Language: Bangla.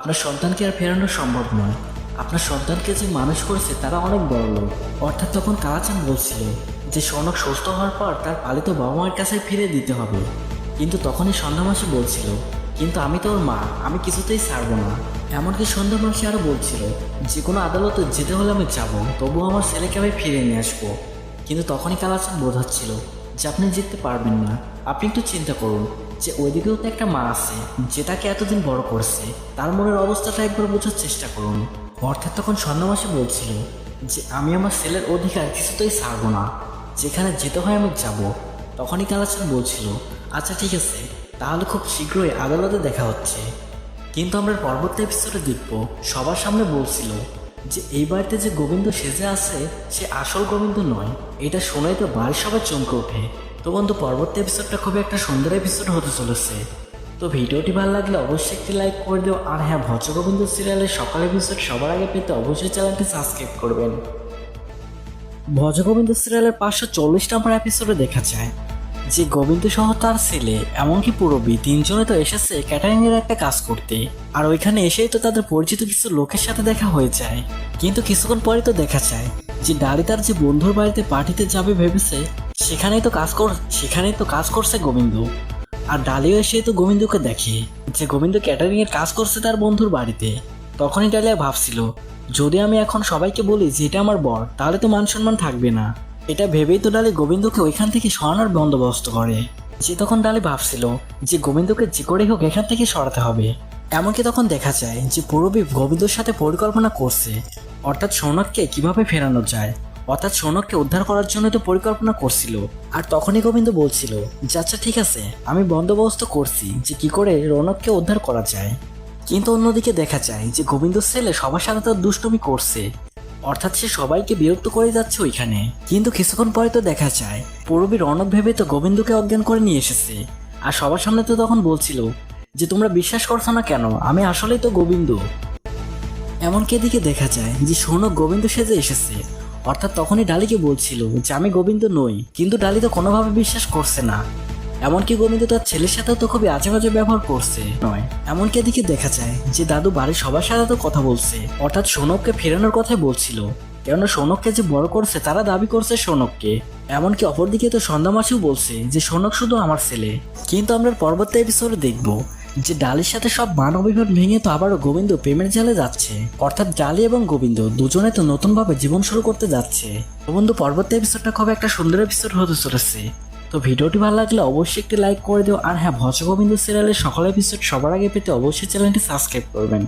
আপনার সন্তানকে আর ফেরানো সম্ভব নয়। আপনার সন্তানকে যে মানুষ করেছে, তারা অনেক বড় লোক। অর্থাৎ তখন কালাচান বলছিল যে, সনক সুস্থ হওয়ার পর তার পালিত বাবা মায়ের কাছে ফিরে দিতে হবে। কিন্তু তখনই সন্ধ্যামাসি বলছিল, কিন্তু আমি তো ওর মা, আমি কিছুতেই ছাড়বো না। এমনকি সন্ধ্যা মাসি আরও বলছিল, যে কোনো আদালতে যেতে হলে আমি যাব, তবুও আমার ছেলেকে আমি ফিরে নিয়ে আসব। কিন্তু তখনই কালাচান বোঝাচ্ছিল যে আপনি জিততে পারবেন না, আপনি একটু চিন্তা করুন যে ওইদিকেও তো একটা মা আছে, যেটাকে এতদিন বড় করছে, তার মনের অবস্থাটা একবার বোঝার চেষ্টা করুন। অর্থাৎ তখন স্বর্ণমাসে বলছিল যে, আমি আমার ছেলের অধিকার কিছুতেই ছাড়বো না, যেখানে যেতে হয় আমি যাব। তখনই কালাচান বলছিল আচ্ছা ঠিক আছে, তাহলে খুব শীঘ্রই আদালতে দেখা হচ্ছে। কিন্তু আমরা পরবর্তী এপিসোডে দেখব। সবার সামনে বলছিল যে এই বাড়িতে যে গোবিন্দ সেজে আছে, সে আসল গোবিন্দ নয়। এটা শোনাই তো বাড়ির সবাই চমকে ওঠে। তো বন্ধু, পরবর্তী এপিসোডটা খুবই একটা সুন্দর এপিসোড হতে চলেছে। তো ভিডিওটি ভালো লাগলে অবশ্যই একটি লাইক করে দিও। আর হ্যাঁ ভজ গোবিন্দ সিরিয়ালের সকাল এপিসোড সবার আগে পেতে অবশ্যই চ্যানেলটি সাবস্ক্রাইব করবেন। ভজ গোবিন্দ সিরিয়ালের পাঁচশো চল্লিশ নম্বর এপিসোডে দেখা যায়। যে গোবিন্দ সহ তার ছেলে, এমনকি পুরবী, তিনজনে তো এসেছে ক্যাটারিং এর একটা কাজ করতে। আর ওইখানে এসেই তো তাদের পরিচিত কিছু লোকের সাথে দেখা হয়ে যায়। কিন্তু কিছুক্ষণ পরে তো দেখা যায় যে ডালি তার যে বন্ধুর বাড়িতে পার্টিতে যাবে ভেবেছে, সেখানেই তো কাজ কর সেখানেই তো কাজ করছে গোবিন্দ। আর ডালিও এসে তো গোবিন্দকে দেখে যে গোবিন্দ ক্যাটারিং এর কাজ করছে তার বন্ধুর বাড়িতে। তখনই ডালিয়া ভাবছিল, যদি আমি এখন সবাইকে বলি যে এটা আমার বর, তাহলে তো মান সম্মান থাকবে না। এটা ভেবেই তো ডালি গোবিন্দকে ওইখান থেকে সরানোর বন্দোবস্ত করে। যে তখন ডালি ভাবছিল যে গোবিন্দকে যে করেই হোক এখান থেকে সরাতে হবে। এমনকি তখন দেখা যায় যে পূরবী গোবিন্দর সাথে পরিকল্পনা করছে। অর্থাৎ সৌনককে কীভাবে ফেরানো যায়? অর্থাৎ সৌনককে উদ্ধার করার জন্য তো পরিকল্পনা করছিল। আর তখনই গোবিন্দ বলছিল, যে আচ্ছা ঠিক আছে, আমি বন্দোবস্ত করছি যে কি করে রৌনককে উদ্ধার করা যায়। কিন্তু অন্যদিকে দেখা যায় যে গোবিন্দ ছেলে সবার সাথে তো দুষ্টমি করছে। অর্থাৎ সে সবাইকে বিরক্ত করে যাচ্ছে ওইখানে। কিন্তু কিছুক্ষণ পরে তো দেখা যায়, পূরবী রনক ভেবে তো গোবিন্দকে অজ্ঞান করে নিয়ে এসেছে। আর সবার সামনে তো তখন বলছিল যে, তোমরা বিশ্বাস করছ না কেন? আমি আসলেই তো গোবিন্দ। এমনকি এদিকে দেখা যায় যে, সৌনক গোবিন্দ সেজে এসেছে। অর্থাৎ তখনই ডালিকে বলছিল যে, আমি গোবিন্দ নই, কিন্তু ডালি তো কোনোভাবে বিশ্বাস করছে না। এমনকি গোবিন্দ তার ছেলের সাথেও তো খুবই আজে বাজে ব্যবহার করছে। নয়। এমনকি এদিকে দেখা যায় যে দাদু বাড়ির সবার সাথে তো কথা বলছে। অর্থাৎ সৌনককে ফেরানোর কথাই বলছিল। কেননা সৌনককে যে বড় করছে তারা দাবি করছে সৌনককে। এমনকি অপরদিকে তো সন্ধ্যা মাসিও বলছে যে সৌনক শুধু আমার ছেলে। কিন্তু আমরা পরবর্তী এপিসোডে দেখব যে ডালির সাথে সব মান অভিমান ভেঙে তো আবারও গোবিন্দ প্রেমের জালে যাচ্ছে। অর্থাৎ ডালি এবং গোবিন্দ দুজনে তো নতুনভাবে জীবন শুরু করতে যাচ্ছে। গোবিন্দ পরবর্তী এপিসোডটা খুব একটা সুন্দর এপিসোড হতে চলেছে। তো ভিডিওটি ভালো লাগলে অবশ্যই একটি লাইক করে দিও। আর হ্যাঁ ভজগোবিন্দু সিরিয়ালের সকল এপিসোড সবার আগে পেতে অবশ্যই চ্যানেলটি সাবস্ক্রাইব করবেন।